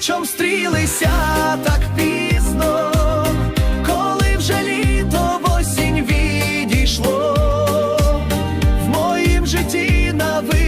чом стрілися так пізно, коли вже літо в осінь відійшло, в моїм житті на навиділося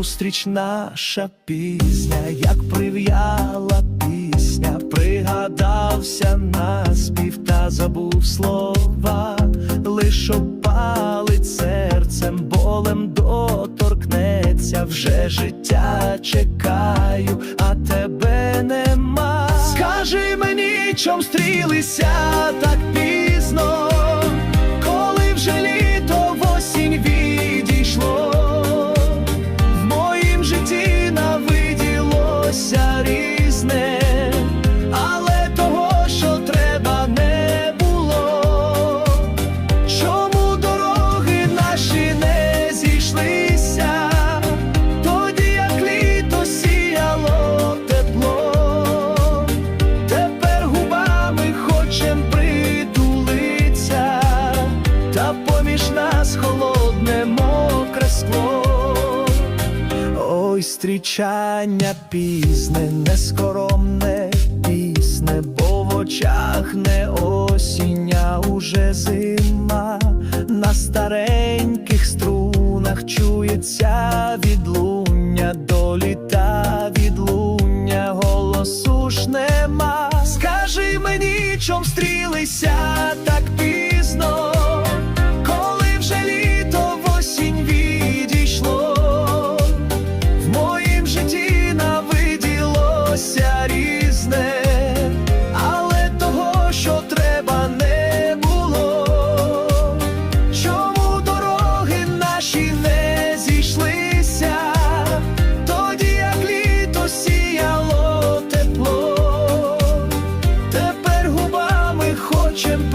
Зустріч наша пісня, як прив'яла пісня, пригадався наспів та забув слова, лиш опалить серцем, болем доторкнеться, вже життя чекаю, а тебе нема. Скажи мені, чом стрілися так Ой, стрічання пізне, нескоромне пісне, бо в очах не осінь, а уже зима, на стареньких струнах чується відлуння, до літа відлуння, голосу ж нема. Скажи мені, чом стрілися так пізно. chimp